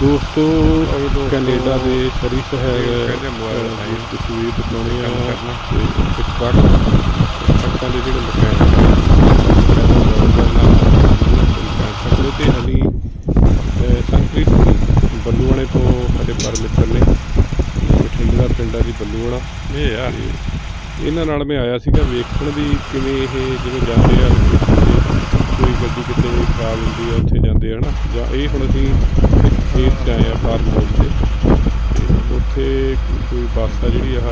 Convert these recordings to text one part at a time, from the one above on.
ਦੋਸਤੋ ਕੈਨੇਡਾ ਦੇ ਸਰੀ ਸ਼ਹਿਰ ਕਹਿੰਦੇ ਮੋਬਾਈਲ ਅਹ, ਦੀ ਦਿਖਾਈ। ਤਸਵੀਰ ਦਿਖਾਉਣੀ ਆ। ਤੇ ਇੱਕ ਟਰੱਕ ਟਰੱਕਾਂ ਦੇ ਜਿਹੜੇ ਮਕੈਨਿਕ ਸਕਦੇ ਤੇ ਸੰਕਰੀਤ ਬੱਲੂਆਣੇ ਤੋਂ ਸਾਡੇ ਪਰਮਿਟਰ ਨੇ ਬਠਿੰਡਾ ਪਿੰਡਾਂ ਦੀ ਬੱਲੂਆਣਾ ਇਹ ਆ ਤੇ ਇਹਨਾਂ ਨਾਲ ਮੈਂ ਆਇਆ ਸੀਗਾ ਵੇਖਣ ਵੀ ਕਿਵੇਂ ਇਹ ਜਿਵੇਂ ਜਾਂਦੇ ਆ ਕੋਈ ਗੱਡੀ ਕਿਤੇ ਖਰਾਬ ਹੁੰਦੀ ਆ ਉੱਥੇ ਜਾਂਦੇ ਆ ਨਾ ਜਾਂ ਇਹ ਹੁਣ ਅਸੀਂ ਇੱਕ ਖੇਤ 'ਚ ਆਏ ਆ ਫਾਰਮ ਹਾਊਸ ਤੇ ਉੱਥੇ ਕੋਈ ਬੱਸ ਆ ਜਿਹੜੀ ਆਹ,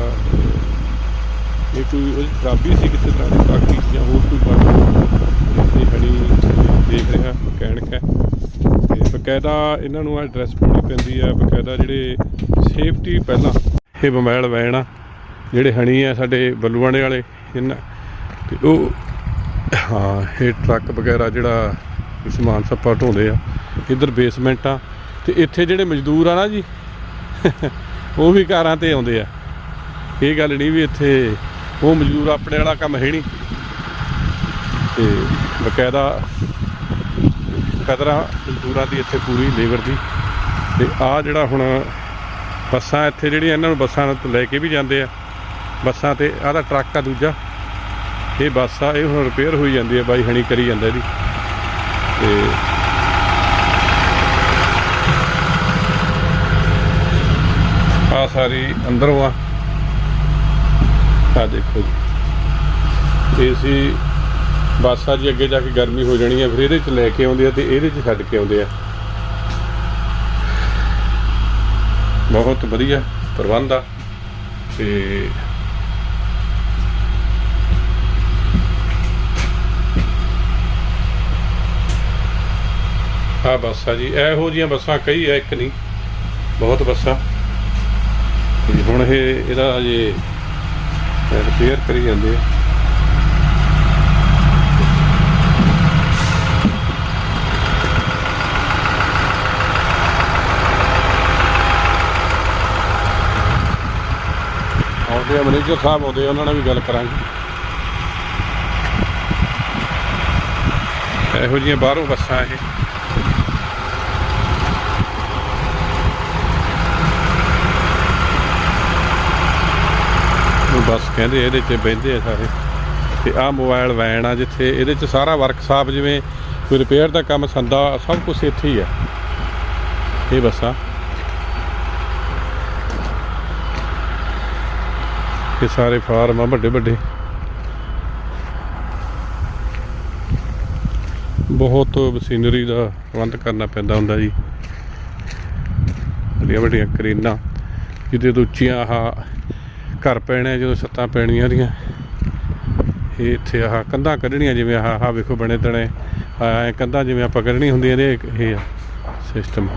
ਇਹ ਕੋਈ ਉਹਦੀ ਖਰਾਬੀ ਸੀ ਕਿਸੇ ਤਰ੍ਹਾਂ ਦੀ, ਬਾਕੀ ਜਾਂ ਹੋਰ ਕੋਈ ਬੱਸ? ਇਹ ਹਣੀ ਦੇਖ ਰਿਹਾ, ਮਕੈਨਿਕ ਹੈ। ਤੇ ਬਕਾਇਦਾ ਇਹਨਾਂ ਨੂੰ ਐਡਰੈਸ ਪਾਉਣੀ ਪੈਂਦੀ ਹੈ ਬਕਾਇਦਾ ਜਿਹੜੇ ਸੇਫਟੀ ਪਹਿਲਾਂ। ਇਹ ਮੋਬਾਈਲ ਵੈਨ ਆ, ਜਿਹੜੇ ਹਣੀ ਆ ਸਾਡੇ ਬੱਲੂਆਣੇ ਵਾਲੇ, ਇਹਨਾਂ ਤੇ ਉਹ, ਹਾਂ, ਇਹ ਟਰੱਕ ਵਗੈਰਾ ਜਿਹੜਾ ਸਮਾਨ ਸੱਪਾ ਢੋਂਦੇ ਆ, ਇੱਧਰ ਬੇਸਮੈਂਟ ਆ। ਤੇ ਇੱਥੇ ਜਿਹੜੇ ਮਜ਼ਦੂਰ ਆ ਨਾ ਜੀ, ਉਹ ਵੀ ਕਾਰਾਂ ਤੇ ਆਉਂਦੇ ਆ। ਇਹ ਗੱਲ ਨਹੀਂ ਵੀ ਇੱਥੇ ਉਹ ਮਜ਼ਦੂਰ ਆਪਣੇ ਵਾਲਾ ਕੰਮ ਹੈ ਨਹੀਂ। ਤੇ ਬਕਾਇਦਾ ਕਦਰਾਂ ਮਜ਼ਦੂਰਾਂ ਦੀ ਇੱਥੇ ਪੂਰੀ ਲੇਬਰ ਦੀ। ਤੇ ਆ ਜਿਹੜਾ ਹੁਣ ਬੱਸਾਂ ਇੱਥੇ ਜਿਹੜੀਆਂ ਇਹਨਾਂ ਨੂੰ ਬੱਸਾਂ ਤੋਂ ਲੈ ਕੇ ਵੀ ਜਾਂਦੇ ਆ, ਬੱਸਾਂ ਤੇ ਆਹ ਦਾ ਟਰੱਕ ਆ ਦੂਜਾ। ਇਹ ਬੱਸ ਆ, ਇਹ ਹੁਣ ਰਿਪੇਅਰ ਹੋਈ ਜਾਂਦੀ ਆ, ਬਾਈ ਹਣੀ ਕਰੀ ਜਾਂਦਾ ਇਹਦੀ ਤੇ ਆ ਸਾਰੀ ਅੰਦਰੋਂ ਆ ਆ ਦੇਖੋ ਜੀ। ਏਸੀ ਬੱਸ ਆ ਜੀ ਅੱਗੇ ਜਾ ਕੇ ਗਰਮੀ ਹੋ ਜਾਣੀ ਹੈ ਫਿਰ ਇਹਦੇ ਚ ਲੈ ਕੇ ਆਉਂਦੇ ਆ ਤੇ ਇਹਦੇ ਚ ਛੱਡ ਕੇ ਆਉਂਦੇ ਆ। ਬਹੁਤ ਵਧੀਆ ਪ੍ਰਬੰਧ ਆ। ਤੇ ਆ ਬੱਸਾਂ ਜੀ, ਇਹੋ ਜੀਆਂ ਬੱਸਾਂ ਕਈ ਆ, ਇੱਕ ਨਹੀਂ, ਬਹੁਤ ਬੱਸਾਂ। ਤੇ ਹੁਣ ਇਹ, ਇਹਦਾ ਅਜੇ ਰਿਪੇਅਰ ਕਰੀ ਜਾਂਦੇ ਆ। ਆਉਂਦੇ ਆ ਮੈਨੇਜਰ ਸਾਹਿਬ ਆਉਂਦੇ ਆ, ਉਹਨਾਂ ਨਾਲ ਵੀ ਗੱਲ ਕਰਾਂਗੇ। ਇਹੋ ਜਿਹੀਆਂ ਬਾਹਰੋਂ ਬੱਸਾਂ ਇਹ। ਉਹ ਬੱਸ ਕਹਿੰਦੇ ਇਹਦੇ 'ਚ ਬਹਿੰਦੇ ਆ ਸਾਰੇ। ਤੇ ਆਹ ਮੋਬਾਈਲ ਵੈਨ ਆ ਜਿੱਥੇ ਇਹਦੇ 'ਚ ਸਾਰਾ ਵਰਕਸ਼ਾਪ ਜਿਵੇਂ ਕੋਈ ਰਿਪੇਅਰ ਦਾ ਕੰਮ, ਸੰਦਾ, ਸਭ ਕੁਝ ਇੱਥੇ ਹੀ ਆ। ਇਹ ਬੱਸਾਂ ਇਹ ਸਾਰੇ ਫਾਰਮ ਆ, ਵੱਡੇ ਵੱਡੇ। ਬਹੁਤ ਮਸ਼ੀਨਰੀ ਦਾ ਪ੍ਰਬੰਧ ਕਰਨਾ ਪੈਂਦਾ ਹੁੰਦਾ ਜੀ। ਵੱਡੀਆਂ ਵੱਡੀਆਂ ਕਰੀਨਾਂ, ਜਿਹਦੇ ਤੋਂ ਉੱਚੀਆਂ ਆਹ ਘਰ ਪੈਣੇ ਜਦੋਂ ਛੱਤਾਂ ਪੈਣੀਆਂ ਦੀਆਂ ਇਹ ਇੱਥੇ ਆਹ ਕੰਧਾਂ ਕੱਢਣੀਆਂ ਜਿਵੇਂ ਆਹ ਆਹ ਵੇਖੋ ਬਣੇ ਤਣੇ। ਐ ਕੰਧਾਂ ਜਿਵੇਂ ਆਪਾਂ ਕੱਢਣੀ ਹੁੰਦੀਆਂ ਨੇ ਇਹ ਇਹ ਆ ਸਿਸਟਮ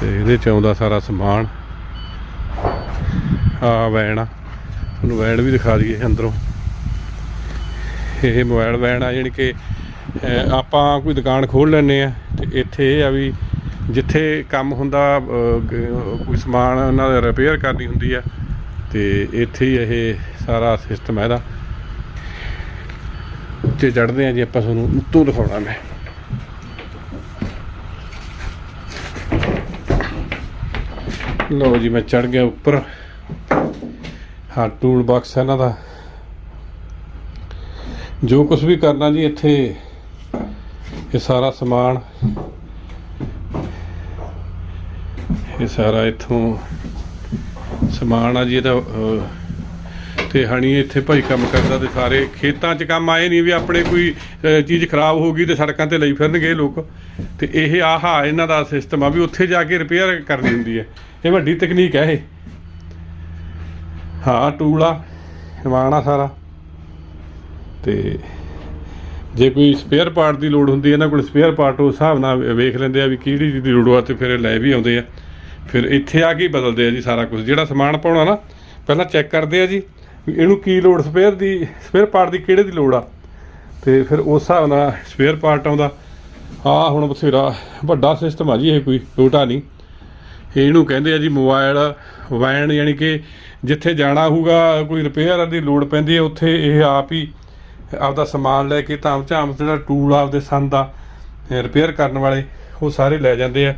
ਤੇ ਇਹਦੇ ਚ ਆਉਂਦਾ ਸਾਰਾ ਸਮਾਨ। ਆ ਵੈਨ ਆ। ਤੁਹਾਨੂੰ ਵੈਨ ਵੀ ਦਿਖਾ ਦਈਏ ਅੰਦਰੋਂ। ਇਹ ਮੋਬਾਈਲ ਵੈਣ ਆ, ਜਾਣੀ ਕਿ ਆਪਾਂ ਕੋਈ ਦੁਕਾਨ ਖੋਲ ਲੈਂਦੇ ਆ ਤੇ ਇੱਥੇ ਇਹ ਆ ਵੀ ਜਿੱਥੇ ਕੰਮ ਹੁੰਦਾ ਕੋਈ ਸਮਾਨ ਉਹਨਾਂ ਦਾ ਰਿਪੇਅਰ ਕਰਨੀ ਹੁੰਦੀ ਆ, ਤੇ ਇੱਥੇ ਹੀ ਇਹ ਸਾਰਾ ਸਿਸਟਮ ਹੈ ਇਹਦਾ। ਉੱਤੇ ਚੜ੍ਹਦੇ ਆ ਜੀ ਆਪਾਂ ਤੁਹਾਨੂੰ, ਉੱਤੋਂ ਦਿਖਾਉਣਾ ਮੈਂ। ਲਓ ਜੀ, ਮੈਂ ਚੜ ਗਿਆ ਉੱਪਰ। ਹਾਂ ਟੂਲ ਬਾਕਸ ਹੈ ਇਹਨਾਂ ਦਾ। ਜੋ ਕੁਝ ਵੀ ਕਰਨਾ ਜੀ ਇੱਥੇ, ਇਹ ਸਾਰਾ ਸਮਾਨ ਇਹ ਸਾਰਾ ਇੱਥੋਂ ਸਮਾਨ ਆ ਜੀ ਇਹਦਾ ਅਹ, ਤੇ ਹਣੀ ਇੱਥੇ ਭਾਈ ਕੰਮ ਕਰਦਾ ਤੇ ਸਾਰੇ ਖੇਤਾਂ 'ਚ ਕੰਮ ਆਏ ਨਹੀਂ ਵੀ ਆਪਣੇ ਕੋਈ ਚੀਜ਼ ਖਰਾਬ ਹੋ ਗਈ ਤੇ ਸੜਕਾਂ ਤੇ ਲਈ ਫਿਰਨਗੇ ਲੋਕ। ਤੇ ਇਹ ਆਹਾ ਇਹਨਾਂ ਦਾ ਸਿਸਟਮ ਆ ਵੀ ਉੱਥੇ ਜਾ ਕੇ ਰਿਪੇਅਰ ਕਰਨੀ ਹੁੰਦੀ ਹੈ। ਇਹ ਵੱਡੀ ਤਕਨੀਕ ਹੈ ਇਹ। ਹਾਂ ਟੂਲ ਆ ਸਮਾਨ ਆ ਸਾਰਾ। ਤੇ ਜੇ ਕੋਈ ਸਪੇਅਰ ਪਾਰਟ ਦੀ ਲੋੜ ਹੁੰਦੀ ਹੈ ਇਹਨਾਂ ਕੋਲ ਸਪੇਅਰ ਪਾਰਟ ਉਸ ਹਿਸਾਬ ਨਾਲ ਵੇਖ ਲੈਂਦੇ ਆ ਵੀ ਕਿਹੜੀ ਦੀ ਲੋੜ ਆ ਤੇ ਫਿਰ ਲੈ ਵੀ ਆਉਂਦੇ ਆ। ਫਿਰ ਇੱਥੇ ਆ ਕੇ ਬਦਲਦੇ ਆ ਜੀ ਸਾਰਾ ਕੁਝ। ਜਿਹੜਾ ਸਮਾਨ ਪਾਉਣਾ ਨਾ, ਪਹਿਲਾਂ ਚੈੱਕ ਕਰਦੇ ਆ ਜੀ ਵੀ ਇਹਨੂੰ ਕੀ ਲੋੜ, ਸਪੇਅਰ ਦੀ, ਸਪੇਅਰ ਪਾਰਟ ਦੀ ਕਿਹੜੇ ਦੀ ਲੋੜ ਆ। ਤੇ ਫਿਰ ਉਸ ਹਿਸਾਬ ਨਾਲ ਸਪੇਅਰ ਪਾਰਟ ਆਉਂਦਾ। ਆ ਹੁਣ ਬਥੇਰਾ ਵੱਡਾ ਸਿਸਟਮ ਆ ਜੀ ਇਹ ਕੋਈ ਛੋਟਾ ਨਹੀਂ। ਇਹਨੂੰ ਕਹਿੰਦੇ ਆ ਜੀ ਮੋਬਾਈਲ ਵੈਨ, ਯਾਨੀ ਕਿ ਜਿੱਥੇ ਜਾਣਾ ਹੋਊਗਾ, ਕੋਈ ਰਿਪੇਅਰ ਦੀ ਲੋੜ ਪੈਂਦੀ ਹੈ ਉੱਥੇ ਇਹ ਆਪ ਹੀ ਆਪਦਾ ਸਮਾਨ ਲੈ ਕੇ ਧਾਮ ਝਾਮ ਜਿਹੜਾ ਟੂਲ ਆਪਦੇ ਸੰਦ ਦਾ ਰਿਪੇਅਰ ਕਰਨ ਵਾਲੇ, ਉਹ ਸਾਰੇ ਲੈ ਜਾਂਦੇ ਆ।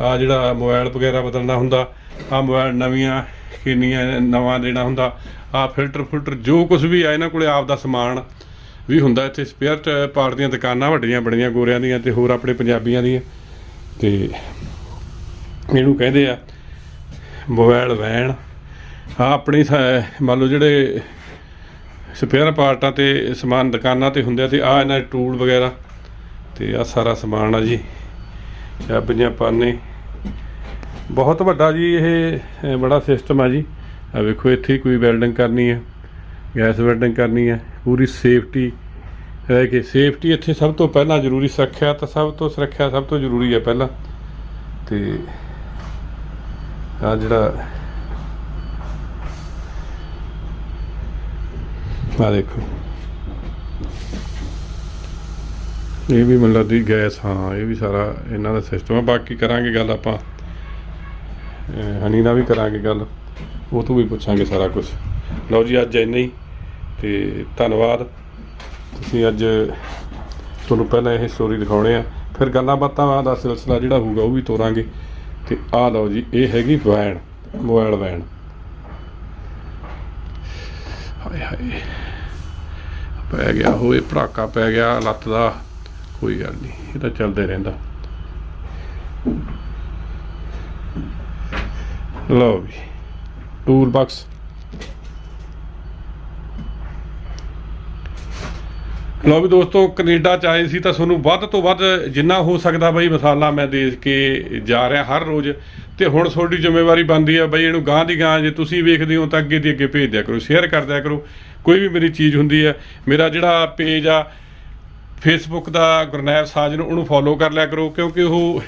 ਆ ਜਿਹੜਾ ਮੋਬਾਈਲ ਵਗੈਰਾ ਬਦਲਣਾ ਹੁੰਦਾ, ਆ ਮੋਬਾਈਲ ਨਵੀਆਂ ਕਿੰਨੀਆਂ ਨਵਾਂ ਦੇਣਾ ਹੁੰਦਾ, ਆ ਫਿਲਟਰ ਫਿਲਟਰ ਜੋ ਕੁਝ ਵੀ ਆ, ਇਹਨਾਂ ਕੋਲੇ ਆਪ ਦਾ ਸਮਾਨ ਵੀ ਹੁੰਦਾ ਇੱਥੇ ਸਪੇਅਰ ਪਾਰਟ ਦੀਆਂ ਦੁਕਾਨਾਂ ਵੱਡੀਆਂ ਬੜੀਆਂ ਗੋਰਿਆਂ ਦੀਆਂ ਤੇ ਹੋਰ ਆਪਣੇ ਪੰਜਾਬੀਆਂ ਦੀਆਂ। ਤੇ ਇਹਨੂੰ ਕਹਿੰਦੇ ਆ ਮੋਬਾਈਲ ਵੈਨ। ਆ ਆਪਣੀ ਮੰਨ ਲਓ ਜਿਹੜੇ ਸਪੇਅਰ ਪਾਰਟਾਂ ਤੇ ਸਮਾਨ ਦੁਕਾਨਾਂ ਤੇ ਹੁੰਦੇ ਆ ਤੇ ਆ ਇਹਨਾਂ ਟੂਲ ਵਗੈਰਾ, ਤੇ ਆ ਸਾਰਾ ਸਮਾਨ ਆ ਜੀ। ਚਾਬੀਆਂ ਪਾਨੇ। ਬਹੁਤ ਵੱਡਾ ਜੀ ਇਹ ਬੜਾ ਸਿਸਟਮ ਆ ਜੀ। ਆ ਵੇਖੋ, ਇੱਥੇ ਕੋਈ ਵੈਲਡਿੰਗ ਕਰਨੀ ਹੈ ਗੈਸ ਵੈਲਡਿੰਗ ਕਰਨੀ ਹੈ, ਪੂਰੀ ਸੇਫਟੀ ਹੈ ਕਿ। ਸੇਫਟੀ ਇੱਥੇ ਸਭ ਤੋਂ ਪਹਿਲਾਂ ਜ਼ਰੂਰੀ ਸੁਰੱਖਿਆ ਤਾਂ ਸਭ ਤੋਂ ਸੁਰੱਖਿਆ ਸਭ ਤੋਂ ਜ਼ਰੂਰੀ ਹੈ ਪਹਿਲਾਂ। ਤੇ ਆ ਜਿਹੜਾ ਆ ਦੇਖੋ। ਇਹ ਵੀ ਮਤਲਬ ਦੀ ਗੈਸ, ਹਾਂ, ਇਹ ਵੀ ਸਾਰਾ ਇਹਨਾਂ ਦਾ ਸਿਸਟਮ ਆ। ਬਾਕੀ ਕਰਾਂਗੇ ਗੱਲ ਆਪਾਂ ਹਨੀ ਨਾਲ ਵੀ ਕਰਾਂਗੇ ਗੱਲ। ਉਹ ਤੋਂ ਵੀ ਪੁੱਛਾਂਗੇ ਸਾਰਾ ਕੁਝ ਲਓ ਜੀ, ਅੱਜ ਇੰਨਾ ਹੀ, ਤੇ ਧੰਨਵਾਦ। ਤੁਸੀਂ ਅੱਜ ਤੁਹਾਨੂੰ ਪਹਿਲਾਂ ਇਹ ਸਟੋਰੀ ਦਿਖਾਉਣੇ ਆ। ਫਿਰ ਗੱਲਾਂ ਬਾਤਾਂ ਦਾ ਸਿਲਸਿਲਾ ਜਿਹੜਾ ਹੋਊਗਾ, ਉਹ ਵੀ ਤੋਰਾਂਗੇ। ਤੇ ਆਹ ਲਓ ਜੀ, ਇਹ ਹੈਗੀ ਵੈਨ ਮੋਬਾਈਲ ਵੈਨ ਹਾਏ ਹਾਏ, ਪੈ ਗਿਆ ਹੋਏ, ਭੜਾਕਾ ਪੈ ਗਿਆ, ਲੱਤ ਦਾ। ਕੋਈ ਗੱਲ ਨਹੀਂ, ਇਹ ਤਾਂ ਚੱਲਦੇ ਰਹਿੰਦਾ। ਲਓ ਵੀ ਟੂਲ ਬਾਕਸ ਲਓ ਵੀ ਦੋਸਤੋ, ਕੈਨੇਡਾ ਚ ਆਏ ਸੀ ਤਾਂ ਤੁਹਾਨੂੰ ਵੱਧ ਤੋਂ ਵੱਧ ਜਿੰਨਾ ਹੋ ਸਕਦਾ ਬਈ ਮਸਾਲਾ ਮੈਂ ਦੇ ਕੇ ਜਾ ਰਿਹਾ ਹਰ ਰੋਜ਼। ਤੇ ਹੁਣ ਤੁਹਾਡੀ ਜ਼ਿੰਮੇਵਾਰੀ ਬਣਦੀ ਆ ਬਈ ਇਹਨੂੰ ਗਾਂ ਦੀ ਗਾਂ ਜੇ ਤੁਸੀਂ ਵੇਖਦੇ ਹੋ ਤਾਂ ਅੱਗੇ ਦੀ ਅੱਗੇ ਭੇਜ ਦਿਆ ਕਰੋ ਸ਼ੇਅਰ ਕਰ ਦਿਆ ਕਰੋ। ਕੋਈ ਵੀ ਮੇਰੀ ਚੀਜ਼ ਹੁੰਦੀ ਹੈ ਮੇਰਾ ਜਿਹੜਾ ਪੇਜ ਆ ਫੇਸਬੁੱਕ ਦਾ ਗੁਰਨੈਬ ਸਾਜਨ ਉਹਨੂੰ ਫੋਲੋ ਕਰ ਲਿਆ ਕਰੋ ਕਿਉਂਕਿ ਉਹ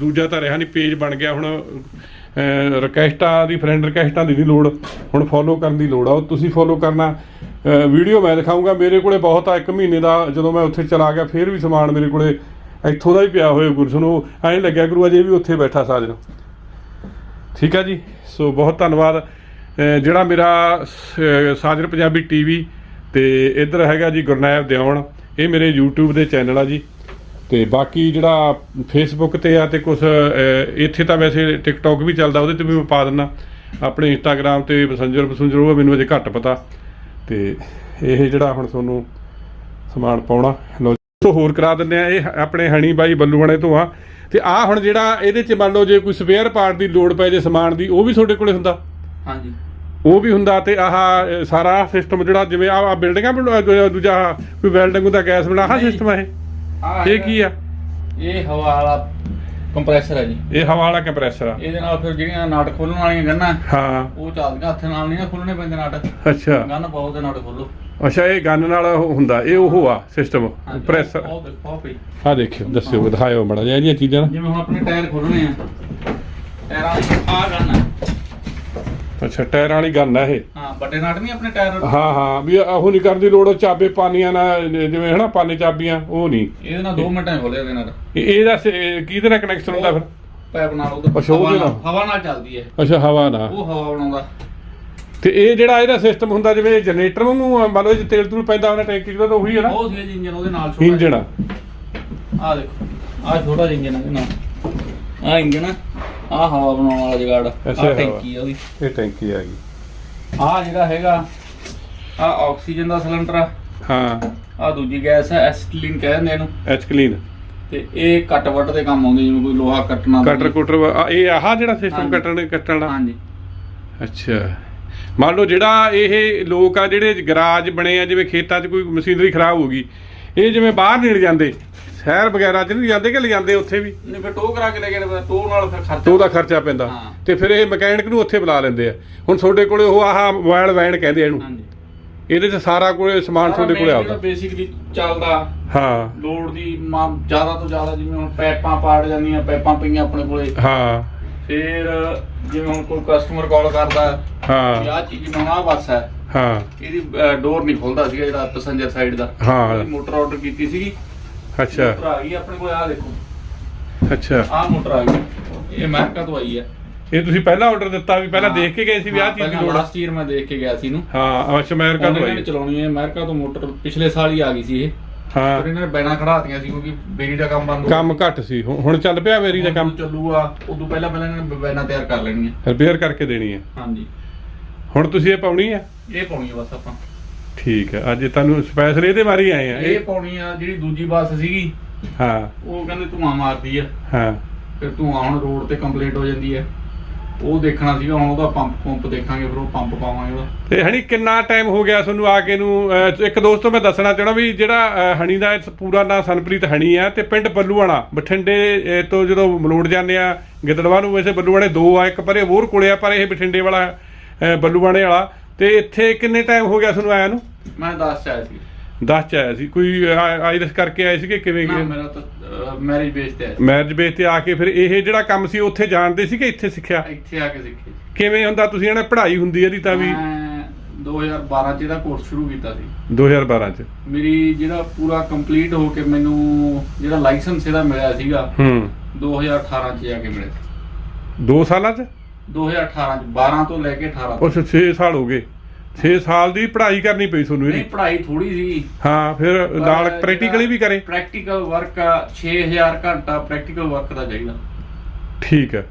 ਦੂਜਾ ਤਾਂ ਰਿਹਾ ਨਹੀਂ ਪੇਜ ਬਣ ਗਿਆ ਹੁਣ ਅਹ, ਰਿਕਵੈਸਟਾਂ ਦੀ ਫਰੈਂਡ ਰਿਕਵੈਸਟਾਂ ਦੀ ਨਹੀਂ ਲੋੜ ਹੁਣ ਫੋਲੋ ਕਰਨ ਦੀ ਲੋੜ ਆ ਉਹ ਤੁਸੀਂ ਫੋਲੋ ਕਰਨਾ। ਵੀਡੀਓ ਮੈਂ ਦਿਖਾਊਂਗਾ ਮੇਰੇ ਕੋਲੇ ਬਹੁਤ ਆ ਇੱਕ ਮਹੀਨੇ ਦਾ ਜਦੋਂ ਮੈਂ ਉੱਥੇ ਚਲਾ ਗਿਆ ਫਿਰ ਵੀ ਸਮਾਨ ਮੇਰੇ ਕੋਲੇ ਇੱਥੋਂ ਦਾ ਹੀ ਪਿਆ ਹੋਇਆ ਗੁਰਸਨ ਉਹ ਐਂ ਲੱਗਿਆ ਗੁਰੂ ਅਜੇ ਵੀ ਉੱਥੇ ਬੈਠਾ ਸਾਜਨ ਠੀਕ ਆ ਜੀ? ਸੋ ਬਹੁਤ ਧੰਨਵਾਦ। ਜਿਹੜਾ ਮੇਰਾ ਸ- ਸਾਜਰ ਪੰਜਾਬੀ ਟੀਵੀ ਤੇ ਇੱਧਰ ਹੈਗਾ ਜੀ ਗੁਰਨਾਇਬ ਦਿਉਣ ਇਹ ਮੇਰੇ YouTube ਦੇ ਚੈਨਲ ਆ ਜੀ। ਤੇ ਬਾਕੀ ਜਿਹੜਾ Facebook ਤੇ ਆ ਤੇ ਕੁਝ ਇੱਥੇ ਤਾਂ ਵੈਸੇ TikTok ਵੀ ਚੱਲਦਾ, ਉਹਦੇ ਤੇ ਵੀ ਮੈਂ ਪਾ ਦਿੰਦਾ ਆਪਣੇ Instagram ਤੇ ਮੈਸੇਂਜਰ ਮੈਸੇਂਜਰ ਉਹ ਮੈਨੂੰ ਅਜੇ ਘੱਟ ਪਤਾ। ਤੇ ਇਹ ਜਿਹੜਾ ਹੁਣ ਤੁਹਾਨੂੰ ਸਮਾਨ ਪਾਉਣਾ, ਲਓ ਤੋਂ ਹੋਰ ਕਰਾ ਦਿੰਦੇ ਆ। ਇਹ ਆਪਣੇ ਹਣੀ ਬਾਈ ਬੱਲੂਆਣੇ ਤੋਂ ਆ। ਤੇ ਆ ਹੁਣ ਜਿਹੜਾ ਇਹਦੇ ਚ ਮੰਨ ਲਓ ਜੇ ਕੋਈ ਸਪੇਅਰ ਪਾਰਟ ਦੀ ਲੋੜ ਪੈ ਜੇ ਸਮਾਨ ਦੀ, ਉਹ ਵੀ ਤੁਹਾਡੇ ਕੋਲੇ ਹੁੰਦਾ? ਹਾਂਜੀ। ਉਹ ਵੀ ਹੁੰਦਾ ਤੇ ਆਹ ਸਾਰਾ ਸਿਸਟਮ ਜਿਹੜਾ ਜਿਵੇਂ ਆ ਬਿਲਡਿੰਗਾਂ ਦੂਜਾ ਕੋਈ ਵੈਲਡਿੰਗ ਦਾ ਗੈਸ ਬਣਾ ਆਹ। ਸਿਸਟਮ ਆ ਇਹ। ਕੀ ਆ? ਇਹ ਹਵਾ ਵਾਲਾ ਕੰਪਰੈਸਰ ਹੈ ਜੀ। ਇਹ ਹਵਾ ਵਾਲਾ ਕੰਪਰੈਸਰ ਆ। ਇਹਦੇ ਨਾਲ ਫਿਰ ਜਿਹੜੀਆਂ ਨਟ ਖੋਲਣ ਵਾਲੀਆਂ ਗੰਨਾਂ ਹਾਂ। ਉਹ ਚੱਲਦੀਆਂ ਹੱਥ ਨਾਲ ਨਹੀਂ ਨਾ ਖੋਲਣੇ ਪੈਂਦੇ ਨਟ। ਅੱਛਾ। ਗੰਨ ਪਾਓ ਤੇ ਨਟ ਖੋਲੋ। ਅੱਛਾ ਇਹ ਗਨ ਨਾਲ ਹੁੰਦਾ ਇਹ ਉਹ ਆ ਸਿਸਟਮ ਪ੍ਰੈਸਰ ਆ ਦੇਖਿਓ ਦੱਸਿਓ ਦਿਖਾਇਓ ਮੜਾ ਜਿਹਾ ਇਹਦੀਆਂ ਚੀਜ਼ਾਂ ਜਿਵੇਂ ਹੁਣ ਆਪਣੇ ਟਾਇਰ ਖੋਲਣੇ ਆ। ਟਾਇਰਾਂ ਆ ਗੰਨ ਆ। ਅੱਛਾ ਟਾਇਰਾਂ ਵਾਲੀ ਗਨ ਆ ਇਹ। ਹਾਂ ਵੱਡੇ ਨਟ ਨਹੀਂ ਆਪਣੇ ਟਾਇਰ ਹਾਂ ਹਾਂ ਵੀ ਉਹ ਨਹੀਂ ਕਰਦੀ ਲੋੜ ਉਹ ਚਾਬੇ ਪਾਨੀਆਂ ਨਾਲ ਜਿਵੇਂ ਹਨਾ ਪਾਨੇ ਚਾਬੀਆਂ ਉਹ ਨਹੀਂ ਇਹਦੇ ਨਾਲ 2 ਮਿੰਟਾਂ ਖੋਲੇ ਇਹਦੇ ਨਾਲ। ਇਹ- ਇਹਦਾ ਕਿਹਦੇ ਨਾਲ ਕਨੈਕਸ਼ਨ ਹੁੰਦਾ ਫਿਰ? ਪੈਪ ਨਾਲ ਉਹਦੇ। ਉਹਦੇ ਹਵਾ ਨਾਲ। ਚੱਲਦੀ ਹੈ। ਅੱਛਾ ਹਵਾ ਨਾਲ। ਉਹ ਹਵਾ ਬਣਾਉਂਦਾ। ਤੇ ਇਹ ਜਿਹੜਾ ਇਹਦਾ ਸਿਸਟਮ ਹੁੰਦਾ ਜਿਵੇਂ ਜਨਰੇਟਰ ਆ, ਮੰਨ ਲਓ ਜੇ ਤੇਲ ਤੂਲ ਪੈਂਦਾ ਉਹਨਾਂ ਟੈਂਕੀ 'ਚ ਤਾਂ ਉਹੀ ਹੈ ਨਾ। ਉਹ ਸੀ ਇੰਜਨ ਉਹਦੇ ਨਾਲ ਛੋਟਾ ਇੰਜਣ ਆ। ਆ ਦੇਖੋ ਆ ਛੋਟਾ ਇੰਜਨ ਹੈ ਇਹਦੇ ਨਾਲ। ਆ ਇੰਜਨ ਆ। ਆਹ ਹਵਾ ਬਣਾਉਣ ਵਾਲਾ ਜਗਾੜ ਆ। ਟੈਂਕੀ ਆ ਉਹਦੀ। ਇਹ ਟੈਂਕੀ ਆ ਗਈ। ਆ ਜਿਹੜਾ ਹੈਗਾ ਆ ਆਕਸੀਜਨ ਦਾ ਸਿਲੰਡਰ ਆ। ਹਾਂ। ਆ ਦੂਜੀ ਗੈਸ ਹੈ ਐਸਟਲੀਨ ਕਹਿੰਦੇ ਇਹਨੂੰ। ਐਚ ਕਲੀਨ ਤੇ ਇਹ ਕੱਟ ਵੱਟ ਦੇ ਕੰਮ ਆਉਂਦੇ ਜਿਵੇਂ ਕੋਈ ਲੋਹਾ ਕੱਟਣਾ ਕਟਰ ਕੁਟਰ ਆ, ਇਹ ਆਹ ਜਿਹੜਾ ਸਿਸਟਮ ਹਾਂਜੀ। ਕੱਟਣ ਕੱਟਣ ਦਾ ਹਾਂਜੀ। ਅੱਛਾ। ਮੰਨ ਲਓ ਜਿਹੜਾ ਇਹ ਲੋਕ ਆ ਜਿਹੜੇ ਗਰਾਜ ਬਣੇ ਆ ਜਿਵੇਂ ਖੇਤਾਂ 'ਚ ਕੋਈ ਮਸ਼ੀਨਰੀ ਖਰਾਬ ਹੋ ਗਈ ਇਹ ਜਿਵੇਂ ਬਾਹਰ ਨਹੀਂ ਲਿਜਾਂਦੇ ਸ਼ਹਿਰ ਵਗੈਰਾ 'ਚ ਨਹੀਂ ਜਾਂਦੇ ਕਿ ਲਿਜਾਂਦੇ ਉੱਥੇ ਵੀ? ਨਹੀਂ ਫਿਰ ਟੋ ਕਰਾ ਕੇ ਲੈ ਗਏ ਨੇ ਟੋ ਨਾਲ ਫਿਰ ਖਰਚਾ ਤੇ ਉਹਦਾ ਖਰਚਾ ਪੈਂਦਾ। ਹਾਂ। ਤੇ ਫਿਰ ਇਹ ਮਕੈਨਿਕ ਨੂੰ ਉੱਥੇ ਬੁਲਾ ਲੈਂਦੇ ਆ। ਹੁਣ ਤੁਹਾਡੇ ਕੋਲੇ ਉਹ ਆਹ ਮੋਬਾਈਲ ਵੈਨ ਕਹਿੰਦੇ ਆ ਇਹਨੂੰ। ਹਾਂਜੀ। ਇਹਦੇ 'ਚ ਸਾਰਾ ਕੋਲੇ ਸਮਾਨ ਤੁਹਾਡੇ ਕੋਲੇ ਆਉਂਦਾ ਬੇਸਿਕਲੀ ਚੱਲਦਾ। ਹਾਂ। ਲੋਡ ਦੀ ਮਾਂ ਜ਼ਿਆਦਾ ਤੋਂ ਜ਼ਿਆਦਾ ਜਿਵੇਂ ਹੁਣ ਪੈਪਾਂ ਪਾੜ ਜਾਂਦੀਆਂ ਪੈਪਾਂ ਪਈਆਂ ਆਪਣੇ ਕੋਲੇ। ਹਾਂ। ਫਿਰ ਜਿਵੇਂ ਹੁਣ ਕੋਈ ਕਸਟਮਰ ਕਾਲ ਕਰਦਾ ਵੀ ਹਾਂ ਆਹ ਚੀਜ਼ ਬਣਾਉਣਾ ਬਸ ਹੈ। ਹਾਂ। ਇਹਦੀ ਡੋਰ ਨਹੀਂ ਖੁੱਲਦਾ ਸੀਗਾ ਜਿਹੜਾ ਪੈਸੇਂਜਰ ਸਾਈਡ ਦਾ। ਹਾਂ। ਇਹਦੀ ਮੋਟਰ ਆਰਡਰ ਕੀਤੀ ਸੀਗੀ। ਅੱਛਾ। ਮੋਟਰ ਆ ਗਈ ਆਪਣੇ ਕੋਲ ਆਹ ਦੇਖੋ। ਅੱਛਾ। ਆਹ ਮੋਟਰ ਆ। ਗਈ ਇਹ ਅਮਰੀਕਾ ਤੋਂ ਆਈ ਹੈ ਇਹ ਤੁਸੀਂ ਪਹਿਲਾਂ ਆਰਡਰ ਦਿੱਤਾ ਵੀ ਪਹਿਲਾਂ ਦੇਖ ਕੇ ਗਏ ਸੀ ਵੀ ਆਹ ਚੀਜ਼ ਦੀ ਲੋੜ ਆ ਲਾਸਟ ਈਅਰ ਮੈਂ ਦੇਖ ਕੇ ਗਿਆ ਸੀ ਇਹਨੂੰ। ਹਾਂ ਅੱਛਾ ਅਮਰੀਕਾ ਤੋਂ ਉਹਨਾਂ ਨੇ ਆਈ ਚਲਾਉਣੀ ਹੈ ਅਮਰੀਕਾ ਤੋਂ ਮੋਟਰ ਪਿਛਲੇ ਸਾਲ ਹੀ ਆ ਗਈ ਸੀ ਇਹ। ਹਾਂ। ਇਹਨਾਂ ਨੇ ਬੈਨਾਂ ਖੜਾਤੀਆਂ ਸੀ ਕਿਉਂਕਿ ਬੇਰੀ ਦਾ ਕੰਮ ਬੰਦ ਹੋ ਕੰਮ ਘੱਟ ਸੀ। ਹੁਣ ਹੁਣ ਚੱਲ ਪਿਆ ਵੇਰੀ ਦਾ ਕੰਮ। ਚੱਲੂਗਾ। ਉਦੋਂ ਪਹਿਲਾਂ ਪਹਿਲਾਂ ਇਹਨਾਂ ਨੇ ਬੈਨਾਂ ਤਿਆਰ ਕਰ ਲੈਣੀਆਂ। ਰਿਪੇਅਰ ਕਰਕੇ ਦੇਣੀ ਹੈ ਹਾਂਜੀ। ਹੁਣ ਤੁਸੀਂ ਇਹ ਪਾਉਣੀ ਆ? ਇਹ ਪਾਉਣੀ ਆ ਬਸ ਆਪਾਂ। ਠੀਕ ਹੈ। ਅੱਜ ਤੁਹਾਨੂੰ ਸਪੈਸ਼ਲ ਇਹਦੇ ਬਾਰੇ ਹੀ ਆਏ ਆ। ਇਹ ਪਾਉਣੀ ਆ ਜਿਹੜੀ ਦੂਜੀ ਬੱਸ ਸੀਗੀ ਹਾਂ। ਉਹ ਕਹਿੰਦੇ ਧੂਆਂ ਮਾਰਦੀ ਆ। ਹਾਂ। ਫਿਰ ਧੂਆਂ ਹੁਣ ਰੋਡ ਤੇ ਕੰਪਲੀਟ ਹੋ ਜਾਂਦੀ ਹੈ ਉਹ ਦੇਖਣਾ ਸੀਗਾ ਹੁਣ ਉਹਦਾ ਪੰਪ ਪੰਪ ਦੇਖਾਂਗੇ ਫਿਰ ਉਹ ਪੰਪ ਪਾਵਾਂਗੇ ਉਹਦਾ। ਤੇ ਹਣੀ ਕਿੰਨਾ ਟਾਈਮ ਹੋ ਗਿਆ ਤੁਹਾਨੂੰ ਆ ਕੇ ਨੂੰ? ਅਹ, ਇੱਕ ਦੋਸਤ ਤੋਂ ਮੈਂ ਦੱਸਣਾ ਚਾਹਣਾ ਵੀ ਜਿਹੜਾ ਅਹ, ਹਣੀ ਦਾ ਪੂਰਾ ਨਾਂ ਸਨਪ੍ਰੀਤ ਹਣੀ ਆ ਤੇ ਪਿੰਡ ਬੱਲੂਆਣਾ ਬਠਿੰਡੇ ਅਹ, ਤੋਂ ਜਦੋਂ ਮਲੋੜ ਜਾਂਦੇ ਆ ਗਿੱਦੜਵਾ ਨੂੰ ਵੈਸੇ ਬੱਲੂਆਣੇ ਦੋ ਆ ਇੱਕ ਪਰੇ ਹੋਰ ਕੋਲੇ ਆ ਪਰ ਇਹ ਬਠਿੰਡੇ ਵਾਲਾ ਅਹ, ਬੱਲੂਆਣੇ ਵਾਲਾ ਤੇ ਇੱਥੇ ਕਿੰਨੇ ਟਾਈਮ ਹੋ ਗਿਆ ਤੁਹਾਨੂੰ ਆਇਆ ਨੂੰ? ਮੈਂ ਦੱਸ ਚ ਆਇਆ ਸੀ। 10 ਚ ਆਇਆ ਸੀ। ਕੋਈ ਆਈਲਸ ਕਰਕੇ ਆਏ ਸੀਗੇ? ਕਿਵੇਂ ਨਾ ਮੇਰਾ ਤਾਂ ਮੈਰਿਜ ਬੇਸ ਤੇ ਆਇਆ ਸੀ। ਮੈਰਿਜ ਬੇਸ ਤੇ ਆ ਕੇ ਫਿਰ ਇਹ ਜਿਹੜਾ ਕੰਮ ਸੀ ਉੱਥੇ ਜਾਣਦੇ ਸੀ ਕਿ ਇੱਥੇ ਸਿੱਖਿਆ? ਇੱਥੇ ਆ ਕੇ ਸਿੱਖੀ ਕਿਵੇਂ ਹੁੰਦਾ? ਤੁਸੀਂ ਇਹਨਾਂ ਪੜ੍ਹਾਈ ਹੁੰਦੀ ਇਹਦੀ ਤਾਂ ਵੀ? ਮੈਂ 2012 ਚ ਇਹਦਾ ਕੋਰਸ ਸ਼ੁਰੂ ਕੀਤਾ ਸੀ। 2012 ਚ। ਮੇਰੀ ਜਿਹੜਾ ਪੂਰਾ ਕੰਪਲੀਟ ਹੋ ਕੇ ਮੈਨੂੰ ਜਿਹੜਾ ਲਾਇਸੈਂਸ ਇਹਦਾ ਮਿਲਿਆ ਸੀਗਾ ਹੂੰ। 2018 ਚ ਜਾ ਕੇ ਮਿਲਿਆ। ਸੀ। 2 ਸਾਲਾਂ ਚ? 2018 ਚ 12 ਤੋਂ ਲੈ ਕੇ 18 ਉਸ 6 ਸਾਲ ਹੋ ਗਏ। 6 ਸਾਲ ਦੀ ਪੜ੍ਹਾਈ ਕਰਨੀ ਪਈ ਤੁਹਾਨੂੰ ਨਹੀਂ ਇਹਦੀ ਪੜ੍ਹਾਈ ਥੋੜੀ ਸੀ। ਹਾਂ ਫਿਰ ਨਾਲ ਪ੍ਰੈਕਟੀਕਲੀ ਵੀ ਕਰੇ। ਪ੍ਰੈਕਟੀਕਲ ਵਰਕ 6000 ਘੰਟਾ ਪ੍ਰੈਕਟੀਕਲ ਵਰਕ ਦਾ ਚਾਹੀਦਾ। ਠੀਕ ਹੈ।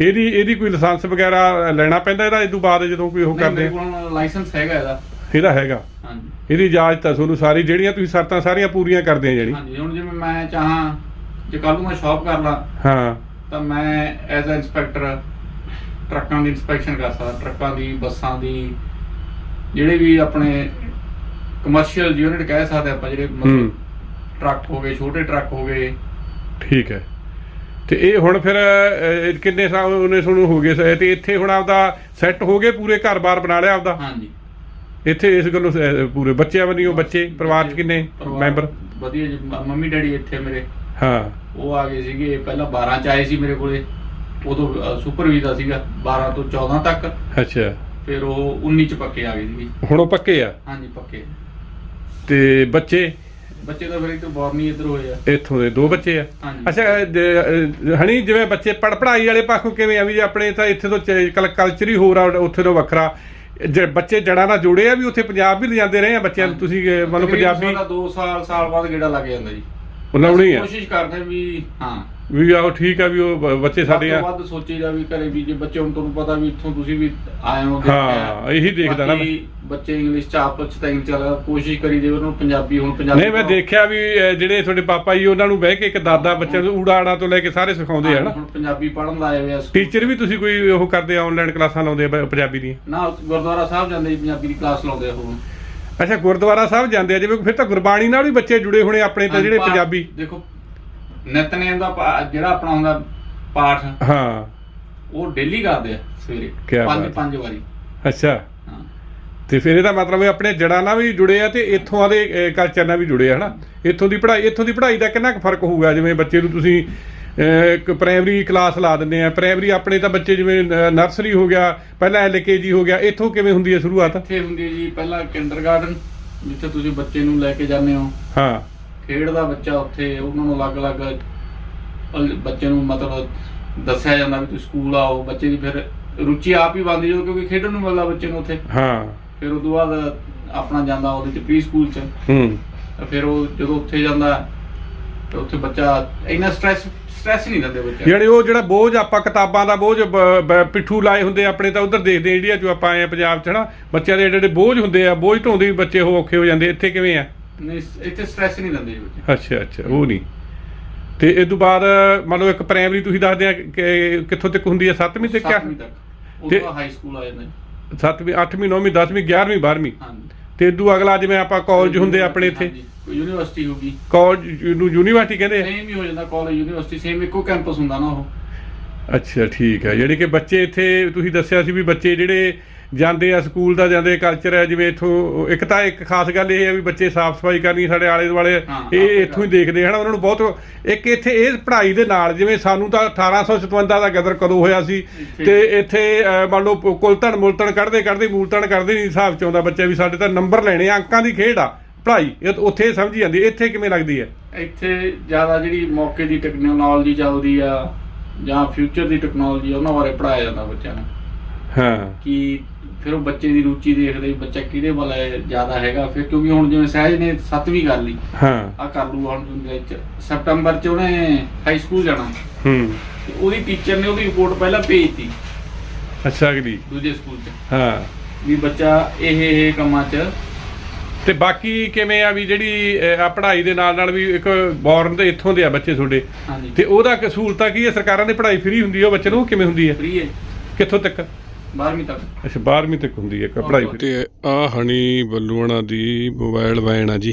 ਇਹਦੀ ਇਹਦੀ ਕੋਈ ਲਾਇਸੈਂਸ ਵਗੈਰਾ ਲੈਣਾ ਪੈਂਦਾ ਇਹਦਾ ਇਸ ਤੋਂ ਬਾਅਦ ਜਦੋਂ ਕੋਈ ਉਹ ਨਹੀਂ ਕਰਦੇ? ਮੇਰੇ ਕੋਲ ਲਾਇਸੈਂਸ ਹੈਗਾ ਇਹਦਾ। ਇਹਦਾ ਹੈਗਾ। ਹਾਂਜੀ। ਇਹਦੀ ਇਜਾਜ਼ਤ ਆ ਤੁਹਾਨੂੰ ਸਾਰੀ ਜਿਹੜੀਆਂ ਤੁਸੀਂ ਸ਼ਰਤਾਂ ਸਾਰੀਆਂ ਪੂਰੀਆਂ ਕਰਦੇ ਆ ਜਿਹੜੀ। ਹਾਂਜੀ ਹੁਣ ਜਿਵੇਂ ਮੈਂ ਚਾਹਾਂ ਜੇ ਕੱਲ ਨੂੰ ਮੈਂ ਸ਼ਾਪ ਕਰ ਲਾਂ ਹਾਂ। ਤਾਂ ਮੈਂ ਐਜ਼ ਅ ਇੰਸਪੈਕਟਰ ਟਰੱਕਾਂ ਦੀ ਇਨਸਪੈਕਸ਼ਨ ਕਰ ਸਕਦਾ। ਟਰੱਕਾਂ ਦੀ ਬੱਸਾਂ ਦੀ ਜਿਹੜੇ ਵੀ ਆਪਣੇ ਕਮਰਸ਼ੀਅਲ ਯੂਨਿਟ ਕਹਿ ਸਕਦੇ ਆਪਾਂ ਜਿਹੜੇ ਮਤਲਬ ਟਰੱਕ ਹੋ ਗਏ ਛੋਟੇ ਟਰੱਕ ਹੋ ਗਏ। ਠੀਕ ਹੈ। ਤੇ ਇਹ ਹੁਣ ਫਿਰ ਅਹ, ਕਿੰਨੇ ਸਾਲ ਉਹਨੇ ਤੁਹਾਨੂੰ ਹੋ ਗਏ ਸ- ਤੇ ਇੱਥੇ ਹੁਣ ਆਪਦਾ ਸੈੱਟ ਹੋ ਗਏ ਪੂਰੇ ਘਰ-ਬਾਰ ਬਣਾ ਲਿਆ ਆਪਦਾ? ਹਾਂਜੀ। ਇੱਥੇ ਇਸ ਗੱਲੋਂ ਸ- ਪੂਰੇ ਬੱਚਿਆਂ ਬੰਨਿਓ ਬੱਚੇ ਪਰਿਵਾਰ ਚ ਕਿੰਨੇ ਪਰਿਵਾਰ ਮੈਂਬਰ? ਵਧੀਆ ਜੀ ਮ- ਮੰਮੀ ਡੈਡੀ ਇੱਥੇ ਮੇਰੇ। ਹਾਂ। ਉਹ ਆ ਗਏ ਸੀਗੇ ਪਹਿਲਾਂ 12 ਚ ਆਏ ਸੀ ਮੇਰੇ ਕੋਲੇ। ਉਦੋਂ ਸੁਪਰ ਵੀਜ਼ਾ ਸੀਗਾ 12 ਤੋਂ 14 ਤੱਕ। ਅੱਛਾ। ਫਿਰ ਉਹ 19 ਚ ਪੱਕੇ ਆ ਗਏ ਸੀਗੇ ਹੁਣ ਉਹ ਪੱਕੇ ਆ? ਹਾਂਜੀ ਪੱਕੇ। ਤੇ ਬੱਚੇ? ਬੱਚੇ ਤਾਂ ਫਿਰ ਇੱਥੇ ਬੋਰਨ ਇੱਧਰ ਹੋਏ ਆ। ਇੱਥੋਂ ਦੇ ਦੋ ਬੱਚੇ ਆ? ਹਾਂਜੀ। ਅੱਛਾ ਜ- ਅਹ, ਹਣੀ ਜਿਵੇਂ ਬੱਚੇ ਪੜ ਪੜਾਈ ਵਾਲੇ ਪਾਸੋਂ ਕਿਵੇਂ ਆ ਵੀ ਜੇ ਆਪਣੇ ਤਾਂ ਇੱਥੇ ਤੋਂ ਕਲਚਰ ਹੀ ਹੋਰ ਆ ਉੱਥੇ ਤੋਂ ਵੱਖਰਾ। ਜੇ ਬੱਚੇ ਜੜਾਂ ਨਾਲ ਜੁੜੇ ਆ ਵੀ ਉੱਥੇ ਪੰਜਾਬ ਵੀ ਲਿਜਾਂਦੇ ਰਹੇ ਆ ਬੱਚਿਆਂ ਨੂੰ? ਤੁਸੀਂ ਅਹ, ਮੰਨ ਲਓ ਪੰਜਾਬੀ 2 ਸਾਲ ਸਾਲ ਬਾਅਦ ਗੇੜਾ ਲੱਗ ਜਾਂਦਾ ਜੀ। ਲਾਉਣੀ ਆ? ਕੋਸ਼ਿਸ਼ ਕਰਦੇ ਵੀ ਹਾਂ। ਵੀ ਆਹੋ ਠੀਕ ਆ ਵੀ ਉਹ ਬ- ਬੱਚੇ ਸਾਡੇ ਆ। ਵੱਧ ਸੋਚੀਦਾ ਵੀ ਘਰੇ ਵੀ ਜੇ ਬੱਚੇ ਹੁਣ ਤੁਹਾਨੂੰ ਪਤਾ ਵੀ ਇੱਥੋਂ ਤੁਸੀਂ ਵੀ ਆਏ ਹੋ ਹਾਂ, ਇਹੀ ਦੇਖਦਾ ਨਾ ਮੈਂ। ਬਾਕੀ ਬੱਚੇ ਇੰਗਲਿਸ਼ ਚ ਆਪਸ ਚ ਤਾਂ ਇੰਗਲਿਸ਼ ਕੋਸ਼ਿਸ਼ ਕਰੀ ਦੇ ਉਹਨੂੰ ਪੰਜਾਬੀ ਹੁਣ ਪੰਜਾਬੀ ਨਹੀਂ ਮੈਂ ਦੇਖਿਆ ਵੀ ਅਹ, ਜਿਹੜੇ ਤੁਹਾਡੇ ਪਾਪਾ ਜੀ ਉਹਨਾਂ ਨੂੰ ਬਹਿ ਕੇ ਇੱਕ ਦਾਦਾ ਬੱਚਿਆਂ ਨੂੰ ਊੜਾ ਆੜਾ ਤੋਂ ਲੈ ਕੇ ਸਾਰੇ ਸਿਖਾਉਂਦੇ ਆ ਨਾ। ਹੁਣ ਪੰਜਾਬੀ ਪੜਨ ਲਾਏ ਹੋਏ ਆ ਸਕੂਲ। ਟੀਚਰ ਵੀ ਤੁਸੀਂ ਕੋਈ ਉਹ ਕਰਦੇ ਆ ਆਨਲਾਈਨ ਕਲਾਸਾਂ ਲਾਉਂਦੇ ਆ ਪੰਜਾਬੀ ਦੀਆਂ? ਨਾ ਗੁਰਦੁਆਰਾ ਸਾਹਿਬ ਜਾਂਦੇ ਜੀ ਪੰਜਾਬੀ ਦੀ ਕਲਾਸ ਲਾਉਂਦੇ ਆ ਉਹ। ਅੱਛਾ ਗੁਰਦੁਆਰਾ ਸਾਹਿਬ ਜਾਂਦੇ ਆ ਜਿਵੇਂ ਫਿਰ ਤਾਂ ਗੁਰਬਾਣੀ ਨਾਲ ਵੀ ਬੱਚੇ ਜੁੜੇ ਹੋਣੇ ਆਪਣੇ ਤਾਂ ਜਿਹੜੇ ਪੰਜਾਬੀ। ਦੇਖੋ ਨਿਤਨੇਮ ਦਾ ਪਾ- ਜਿਹੜਾ ਆਪਣਾ ਹੁੰਦਾ ਪਾਠ ਹਾਂ। ਉਹ ਡੇਲੀ ਕਰਦੇ ਆ ਸਵੇਰੇ ਕਿਆ ਪੰਜ ਬਾਤ। ਪੰਜ ਵਾਰੀ। ਅੱਛਾ। ਹਾਂ। ਤੇ ਫਿਰ ਇਹਦਾ ਮਤਲਬ ਹੈ ਆਪਣੇ ਜੜਾਂ ਨਾਲ ਵੀ ਜੁੜੇ ਆ ਤੇ ਇੱਥੋਂ ਦੇ ਕਲਚਰ ਨਾਲ ਵੀ ਜੁੜੇ ਆ ਹਨਾ? ਇੱਥੋਂ ਦੀ ਪੜ੍ਹਾਈ ਇੱਥੋਂ ਦੀ ਪੜ੍ਹਾਈ ਦਾ ਕਿੰਨਾ ਕੁ ਫ਼ਰਕ ਹੋਊਗਾ? ਜਿਵੇਂ ਬੱਚੇ ਨੂੰ ਤੁਸੀਂ ਅਹ, ਇੱਕ ਪ੍ਰਾਇਮਰੀ ਕਲਾਸ ਲਾ ਦਿੰਦੇ ਆ। ਪ੍ਰਾਇਮਰੀ ਆਪਣੇ ਤਾਂ ਬੱਚੇ ਜਿਵੇਂ ਨਰਸਰੀ ਹੋ ਗਿਆ ਪਹਿਲਾਂ ਐਲਕੇਜੀ ਹੋ ਗਿਆ ਇੱਥੋਂ ਕਿਵੇਂ ਹੁੰਦੀ ਹੈ ਸ਼ੁਰੂਆਤ? ਇੱਥੇ ਹੁੰਦੀ ਹੈ ਜੀ ਪਹਿਲਾਂ ਕਿੰਡਰਗਾਰਟਨ ਜਿੱਥੇ ਤੁਸੀਂ ਬੱਚੇ ਨੂੰ ਲੈ ਕੇ ਜਾਂਦੇ ਹੋ। ਹਾਂ। ਖੇਡਦਾ ਬੱਚਾ ਉੱਥੇ ਉਹਨਾਂ ਨੂੰ ਅਲੱਗ-ਅਲੱਗ ਅਲ- ਬੱਚੇ ਨੂੰ ਮਤਲਬ ਦੱਸਿਆ ਜਾਂਦਾ ਵੀ ਤੁਸੀਂ ਸਕੂਲ ਆਓ ਬੱਚੇ ਦੀ ਫਿਰ ਰੁਚੀ ਆਪ ਹੀ ਬਣਦੀ ਜਦੋਂ ਕਿਉਂਕਿ ਖੇਡਣ ਨੂੰ ਮਿਲਦਾ ਬੱਚੇ ਨੂੰ ਉੱਥੇ। ਹਾਂ। ਫਿਰ ਉਸ ਤੋਂ ਬਾਅਦ ਆਪਣਾ ਜਾਂਦਾ ਉਹਦੇ ਚ ਪ੍ਰੀ ਸਕੂਲ ਚ। ਹੂੰ। ਫਿਰ ਉਹ ਜਦੋਂ ਉੱਥੇ ਜਾਂਦਾ ਤੇ ਉੱਥੇ ਬੱਚਾ ਇੰਨਾ ਸਟ੍ਰੈਸ ਸਟ੍ਰੈਸ ਨਹੀਂ ਦਿੰਦੇ ਬੱਚੇ ਜਿਹੜੇ ਉਹ ਜਿਹੜਾ ਬੋਝ ਆਪਾਂ ਕਿਤਾਬਾਂ ਦਾ ਬੋਝ ਪਿੱਠੂ ਲਾਏ ਹੁੰਦੇ ਆਪਣੇ ਤਾਂ ਉਧਰ ਦੇਖਦੇ ਇੰਡੀਆ 'ਚ ਆਪਾਂ ਆਏ ਪੰਜਾਬ 'ਚ ਹਨਾ? ਬੱਚਿਆਂ ਦੇ ਜਿਹੜੇ ਬੋਝ ਹੁੰਦੇ ਆ ਬੋਝ ਢੋਂਦੇ ਵੀ ਬੱਚੇ ਉਹ ਔਖੇ ਹੋ ਜਾਂਦੇ ਇੱਥੇ ਕਿਵੇਂ ਆ? ਨਹੀਂ ਇੱਥੇ ਸਟ੍ਰੈਸ ਨਹੀਂ ਦਿੰਦੇ ਜੀ ਬੱਚੇ। ਅੱਛਾ ਅੱਛਾ ਉਹ ਨਹੀਂ। ਤੇ ਇਸ ਤੋਂ ਬਾਅਦ ਮੰਨ ਲਓ ਇੱਕ ਪ੍ਰਾਇਮਰੀ ਤੁਸੀਂ ਦੱਸਦੇ ਆ ਕਿ ਕਿੱਥੋਂ ਤੱਕ ਹੁੰਦੀ ਹੈ 7ਵੀਂ ਤੱਕ ਸੱਤਵੀਂ ਤੱਕ। ਤੇ- ਹਾਈ ਸਕੂਲ ਆ ਜਾਂਦਾ। ਜੀ। 7ਵੀਂ 8ਵੀਂ 9ਵੀਂ 10ਵੀਂ 11ਵੀਂ 12ਵੀਂ ਹਾਂਜੀ। ਤੇ ਇਦੋਂ ਅਗਲਾ ਜਿਵੇਂ ਆਪਾਂ ਕਾਲਜ ਹੁੰਦੇ ਆ ਆਪਣੇ ਇੱਥੇ। ਹਾਂਜੀ, ਕੋਈ ਯੂਨੀਵਰਸਿਟੀ ਹੋਗੀ ਕਾਲਜ ਨੂੰ ਯੂਨੀਵਰਸਿਟੀ ਕਹਿੰਦੇ ਆ? ਸੇਮ ਹੀ ਹੋ ਜਾਂਦਾ ਕਾਲਜ ਯੂਨੀਵਰਸਿਟੀ ਸੇਮ ਇੱਕੋ ਕੈਂਪਸ ਹੁੰਦਾ ਨਾ ਉਹ। ਅੱਛਾ ਠੀਕ ਹੈ ਜਿਹੜੇ ਕਿ ਬੱਚੇ ਇੱਥੇ ਤੁਸੀਂ ਦੱਸਿਆ ਸੀ ਵੀ ਬੱਚੇ ਜਿਹੜੇ ਜਾਂਦੇ ਆ ਸਕੂਲ ਦਾ ਜਾਂਦੇ ਕਲਚਰ ਹੈ ਜਿਵੇਂ ਇੱਥੋਂ ਇੱਕ ਤਾਂ ਇੱਕ ਖਾਸ ਗੱਲ ਇਹ ਹੈ ਵੀ ਬੱਚੇ ਸਾਫ਼ ਸਫ਼ਾਈ ਕਰਨੀ ਸਾਡੇ ਆਲੇ ਦੁਆਲੇ ਇਹ ਇੱਥੋਂ ਹੀ ਦੇਖਦੇ ਹਨ ਉਹਨਾਂ ਨੂੰ ਬਹੁਤ ਇੱਕ ਇੱਥੇ ਇਹ ਪੜ੍ਹਾਈ ਦੇ ਨਾਲ ਜਿਵੇਂ ਸਾਨੂੰ ਤਾਂ 1857 ਦਾ ਗਦਰ ਕਦੋਂ ਹੋਇਆ ਸੀ ਤੇ ਇੱਥੇ ਮੰਨ ਲਓ ਕੁਲਤਣ ਮੁਲਤਣ ਕੱਢਦੇ ਕੱਢਦੇ ਮੂਲਤਣ ਕੱਢਦੇ ਨਹੀਂ ਹਿਸਾਬ ਚ ਆਉਂਦਾ ਬੱਚਾ ਵੀ ਸਾਡੇ ਤਾਂ ਨੰਬਰ ਲੈਣੇ ਆ ਅੰਕਾਂ ਦੀ ਖੇਡ ਆ ਪੜ੍ਹਾਈ ਇਹ ਉੱਥੇ ਸਮਝੀ ਜਾਂਦੀ ਇੱਥੇ ਕਿਵੇਂ ਲੱਗਦੀ ਹੈ? ਇੱਥੇ ਜ਼ਿਆਦਾ ਜਿਹੜੀ ਮੌਕੇ ਦੀ ਟੈਕਨੋਲੋਜੀ ਚੱਲਦੀ ਆ ਜਾਂ ਫਿਊਚਰ ਦੀ ਟੈਕਨੋਲੋਜੀ ਉਹਨਾਂ ਬਾਰੇ ਪੜਾਇਆ ਜਾਂਦਾ ਬੱਚਿਆਂ ਨੂੰ। ਹਾਂ। ਕਿ ਫਿਰ ਉਹ ਬੱਚੇ ਦੀ ਰੁਚੀ ਦੇਖਦੇ ਵੀ ਬੱਚਾ ਕਿਹਦੇ ਵੱਲ ਜ਼ਿਆਦਾ ਹੈਗਾ। ਫਿਰ ਕਿਉਂਕਿ ਹੁਣ ਜਿਵੇਂ ਸਹਿਜ ਨੇ 7ਵੀਂ ਕਰ ਲਈ। ਹਾਂ। ਆ ਕਰ ਲੂਗਾ ਹੁਣ ਦੇ ਵਿੱਚ। ਸਪਟੰਬਰ ਚ ਉਹਨੇ ਹਾਈ ਸਕੂਲ ਜਾਣਾ। ਹੂੰ। ਤੇ ਉਹਦੀ ਟੀਚਰ ਨੇ ਉਹਦੀ ਰਿਪੋਰਟ ਪਹਿਲਾਂ ਭੇਜਤੀ। ਅੱਛਾ ਅਗਲੀ। ਦੂਜੇ ਸਕੂਲ 'ਚ। ਹਾਂ। ਵੀ ਬੱਚਾ ਇਹ ਇਹ ਕੰਮਾਂ 'ਚ ਤੇ ਬਾਕੀ ਕਿਵੇਂ ਆ ਵੀ ਜਿਹੜੀ ਆ ਪੜ੍ਹਾਈ ਦੇ ਨਾਲ ਨਾਲ ਵੀ ਇੱਕ ਬੌਰਨ ਤੇ ਇੱਥੋਂ ਦੇ ਆ ਬੱਚੇ ਤੁਹਾਡੇ। ਹਾਂਜੀ। ਤੇ ਉਹਦਾ ਕੀ ਸਹੂਲਤਾਂ ਕੀ ਹੈ? ਸਰਕਾਰਾਂ ਦੀ ਪੜ੍ਹਾਈ ਫ੍ਰੀ ਹੁੰਦੀ ਹੈ ਉਹ ਬੱਚੇ ਨੂੰ ਕਿਵੇਂ ਹੁੰਦੀ ਹੈ ਫ੍ਰੀ ਹੈ। ਕਿੱਥੋਂ ਤੱਕ? 12ਵੀਂ ਤੱਕ। ਅੱਛਾ 12ਵੀਂ ਤੱਕ ਹੁੰਦੀ ਹੈ ਕ- ਪੜ੍ਹਾਈ ਤੇ ਆ ਹਣੀ ਬੱਲੂਆਣਾ ਦੀ ਮੋਬਾਈਲ ਵੈਨ ਆ ਜੀ।